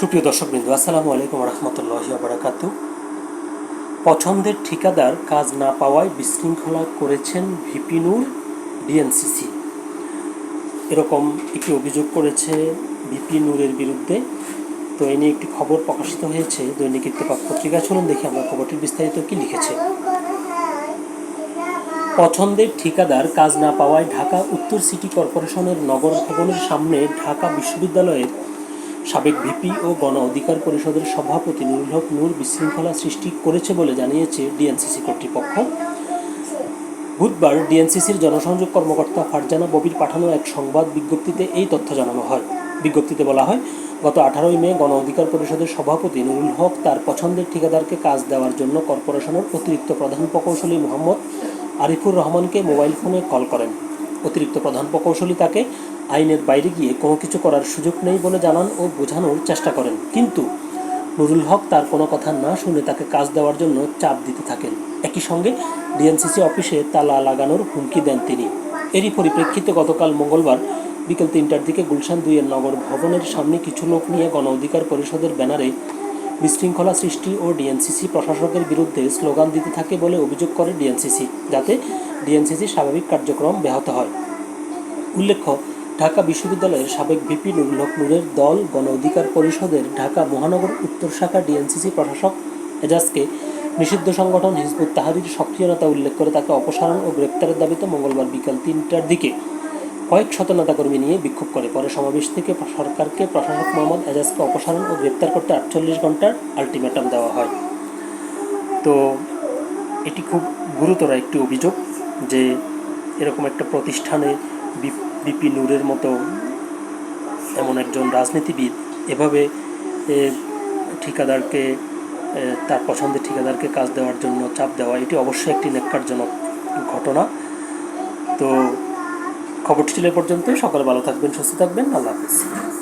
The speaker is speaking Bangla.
সুপ্রিয় দর্শকবৃন্দ, আসসালামু আলাইকুম রহমতুল্লাহ বারাকাতু পছন্দের ঠিকাদার কাজ না পাওয়ায় বিশৃঙ্খলা করেছেন ভিপিনুর ডিএনসিসি এরকম একটি অভিযোগ করেছে ভিপি নূরের বিরুদ্ধে। তো এ নিয়ে একটি খবর প্রকাশিত হয়েছে দৈনিক ইত্তেফাক পত্রিকা। চলুন দেখি আমরা খবরটির বিস্তারিত কি লিখেছে। পছন্দের ঠিকাদার কাজ না পাওয়ায় ঢাকা উত্তর সিটি কর্পোরেশনের নগর ভবনের সামনে ঢাকা বিশ্ববিদ্যালয়ের সাবেক ভিপি ও গণ অধিকার পরিষদের সভাপতি নুরুল হক নূর বিশৃঙ্খলা সৃষ্টি করেছে বলে জানিয়েছে ডিএনসিসি কর্তৃপক্ষ। বুধবার ডিএনসিসির জনসংযোগ কর্মকর্তা ফারজানা ববির পাঠানো এক সংবাদ বিজ্ঞপ্তিতে এই তথ্য জানানো হয়। বিজ্ঞপ্তিতে বলা হয়, গত আঠারোই মে গণ অধিকার পরিষদের সভাপতি নুরুল হক তার পছন্দের ঠিকাদারকে কাজ দেওয়ার জন্য কর্পোরেশনের অতিরিক্ত প্রধান প্রকৌশলী মোহাম্মদ আরিফুর রহমানকে মোবাইল ফোনে কল করেন। অতিরিক্ত প্রধান প্রকৌশলী তাকে আইনের বাইরে গিয়ে কোনো কিছু করার সুযোগ নেই বলে জানান ও বোঝানোর চেষ্টা করেন। কিন্তু নুরুল হক তার কোনো কথা না শুনে তাকে কাজ দেওয়ার জন্য চাপ দিতে থাকেন। একই সঙ্গে ডিএনসিসি অফিসে তালা লাগানোর হুমকি দেন তিনি। এরই পরিপ্রেক্ষিতে গতকাল মঙ্গলবার বিকেল তিনটার দিকে গুলশান দুইয়ের নগর ভবনের সামনে কিছু লোক নিয়ে গণ অধিকার পরিষদের ব্যানারে বিশৃঙ্খলা সৃষ্টি ও ডিএনসিসি প্রশাসকের বিরুদ্ধে স্লোগান দিতে থাকে বলে অভিযোগ করে ডিএনসিসি, যাতে ডিএনসিসি স্বাভাবিক কার্যক্রম ব্যাহত হয়। উল্লেখ্য ঢাকা বিশ্ববিদ্যালয়ের সাবেক ভিপি নুরুল হক নূরের দল, গণ অধিকার পরিষদের ঢাকা মহানগর উত্তর শাখা ডিএনসিসি প্রশাসক এজাজকে নিষিদ্ধ সংগঠন হিজবুত তাহারির সক্রিয়তা উল্লেখ করে তাকে অপসারণ ও গ্রেপ্তারের দাবিতে মঙ্গলবার বিকাল তিনটার দিকে কয়েক শত নেতাকর্মী নিয়ে বিক্ষোভ করে। পরে সমাবেশ থেকে সরকারকে প্রশাসক মোহাম্মদ এজাজকে অপসারণ ও গ্রেপ্তার করতে আটচল্লিশ ঘণ্টার আলটিমেটাম দেওয়া হয়। তো এটি খুব গুরুতর একটি অভিযোগ যে এরকম একটা প্রতিষ্ঠানে বিপি নূরের মতো এমন একজন রাজনীতিবিদ, এভাবে ঠিকাদারকে তার পছন্দের ঠিকাদারকে কাজ দেওয়ার জন্য চাপ দেওয়া, এটি অবশ্যই একটি নেককারজনক ঘটনা। তো, খবরটি ছিল পর্যন্ত সকালে ভালো থাকবেন, সুস্থ থাকবেন। আল্লাহ হাফিজ।